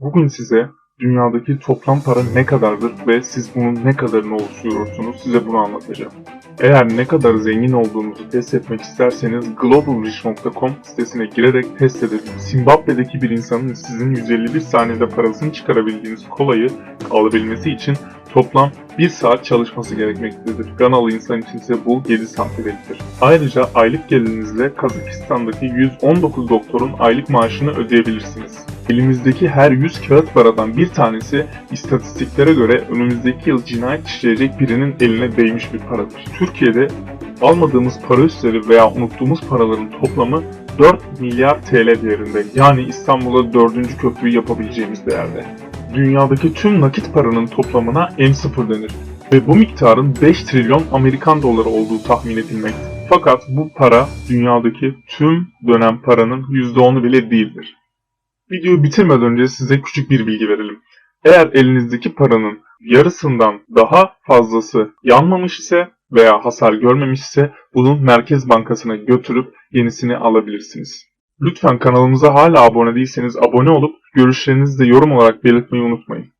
Bugün size dünyadaki toplam para ne kadardır ve siz bunun ne kadarını oluşturuyorsunuz size bunu anlatacağım. Eğer ne kadar zengin olduğunuzu test etmek isterseniz globalrich.com sitesine girerek test edin. Zimbabwe'deki bir insanın sizin 151 saniyede parasını çıkarabildiğiniz kolayı alabilmesi için toplam 1 saat çalışması gerekmektedir. Ganalı insan için ise bu 7 saate bekler. Ayrıca aylık gelirinizle Kazakistan'daki 119 doktorun aylık maaşını ödeyebilirsiniz. Elimizdeki her 100 kağıt paradan bir tanesi istatistiklere göre önümüzdeki yıl cinayet işleyecek birinin eline değmiş bir paradır. Türkiye'de almadığımız para üstleri veya unuttuğumuz paraların toplamı 4 milyar TL değerinde. Yani İstanbul'a 4. köprüyü yapabileceğimiz değerde. Dünyadaki tüm nakit paranın toplamına M0 denir ve bu miktarın 5 trilyon Amerikan doları olduğu tahmin edilmektedir. Fakat bu para dünyadaki tüm dönem paranın %10'u bile değildir. Videoyu bitirmeden önce size küçük bir bilgi verelim. Eğer elinizdeki paranın yarısından daha fazlası yanmamış ise veya hasar görmemiş ise bunun Merkez Bankası'na götürüp yenisini alabilirsiniz. Lütfen kanalımıza hala abone değilseniz abone olup görüşlerinizi de yorum olarak belirtmeyi unutmayın.